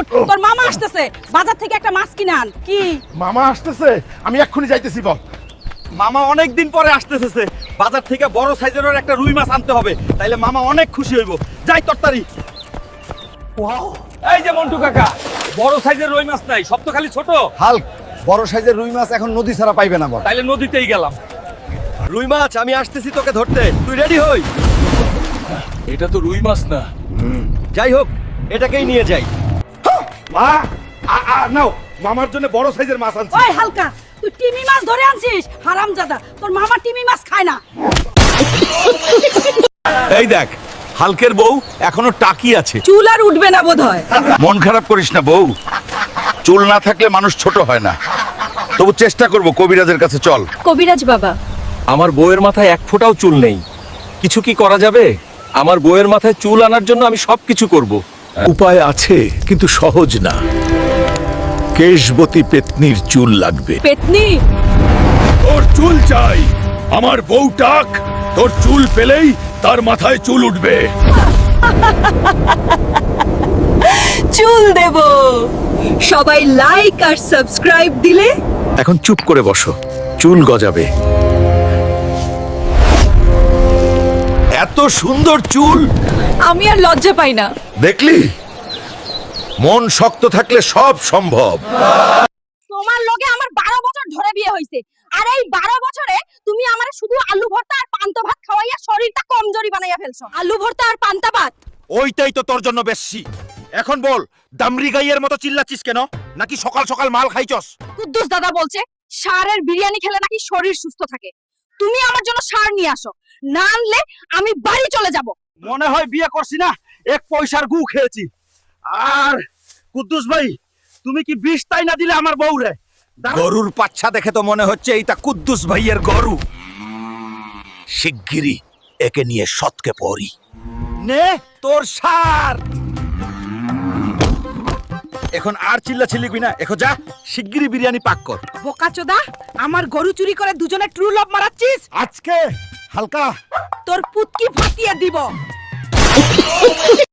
উঠ তোর মামা আসতেছে। বাজার থেকে একটা মাছ কিনে আন। কি? মামা আসতেছে? আমি এক্ষুনি যাইতেছি বল। মামা অনেক দিন পরে আসতেছে। বাজার থেকে বড় সাইজের একটা রুই মাছ আনতে হবে। তাইলে মামা অনেক খুশি হইব। যাই তরতারি। এই যে মন্টু কাকা বড় সাইজের রুই মাছ নাই সব তো খালি ছোট। হাল্ক বড় সাইজের রুই মাছ এখন নদী ছাড়া পাইবে না বল। তাইলে নদীতেই গেলাম। রুই মাছ আমি আসতেছি তোকে ধরতে। তুই রেডি হই। এটা তো রুই মাছ না। যাই হোক এটাকেই নিয়ে যাই। মা আ, আ, নাও মামার জন্য বড় সাইজের মাছ আনছি। ওই হালকা তুই টিমি মাছ ধরে আনছিস? হারামজাদা তোর মামা টিমি মাছ খায় না। এই দেখ হালকের বউ এখনও টাকি আছে। চুল আর উঠবে না বোধহয়। মন খারাপ করিস না বউ। চুল না থাকলে মানুষ ছোট হয় না। তবু চেষ্টা করব কবিরাজের কাছে চল। কবিরাজ বাবা। আমার বউয়ের মাথায় এক ফোঁটাও চুল নেই। কিছু কি করা যাবে? আমার বউয়ের মাথায় চুল আনার জন্য আমি সবকিছু করব। উপায় আছে কিন্তু সহজ না। কেশবতী পেতনির চুল লাগবে। পেতনি! তোর চুল চাই। আমার বউ টাক তোর চুল পেলেই তার মাথায় চুল উঠবে। চুল দেব। সবাই লাইক আর সাবস্ক্রাইব দিলে এখন চুপ করে বসো। চুল গজাবে। সুন্দর চুল। আমি আর লজ্জা পাই না। দেখলি? মন শক্ত থাকলে সব সম্ভব। তোমার লগে আমার বারো বছর ধরে বিয়ে হয়েছে। আর এই বারো বছরে তুমি আমার শুধু আলু ভর্তা আর পান্তা ভাত খাওয়াইয়া শরীরটা কমজোরি বানাইয়া ফেলছো। আলু ভর্তা আর পান্তা ভাত? ওইটাই তো তোর জন্য বেশি। এখন বল দামরি গাইয়ের মতো চিল্লাচ্ছিস কেন? নাকি সকাল সকাল মাল খাইছস? কুদ্দুস দাদা বলছে সারের বিরিয়ানি খেলে নাকি শরীর সুস্থ থাকে। তুমি আমার জন্য সার নিয়ে আসো। না আনলে আমি বাড়ি চলে যাব। মনে হয় বিয়ে করছি না এক পয়সার গু খেয়েছি। আর কুদ্দুস ভাই তুমি কি বিষ তাই না দিলে আমার বউ রে গরুর পাচ্ছা দেখে তো মনে হচ্ছে এইটা কুদ্দুস ভাইয়ের গরু। শিগগিরই একে নিয়ে সৎকে পড়ি। নে তোর সার। এখন আর চিল্লা চিল্লিবি না। এখন যা শিগগিরই বিরিয়ানি পাক কর। বোকাচোদা আমার গরু চুরি করে দুজনে ট্রু লাভ মারাচ্ছিস? আজকে হালকা। তোর পুতকি ফাটিয়ে দিব।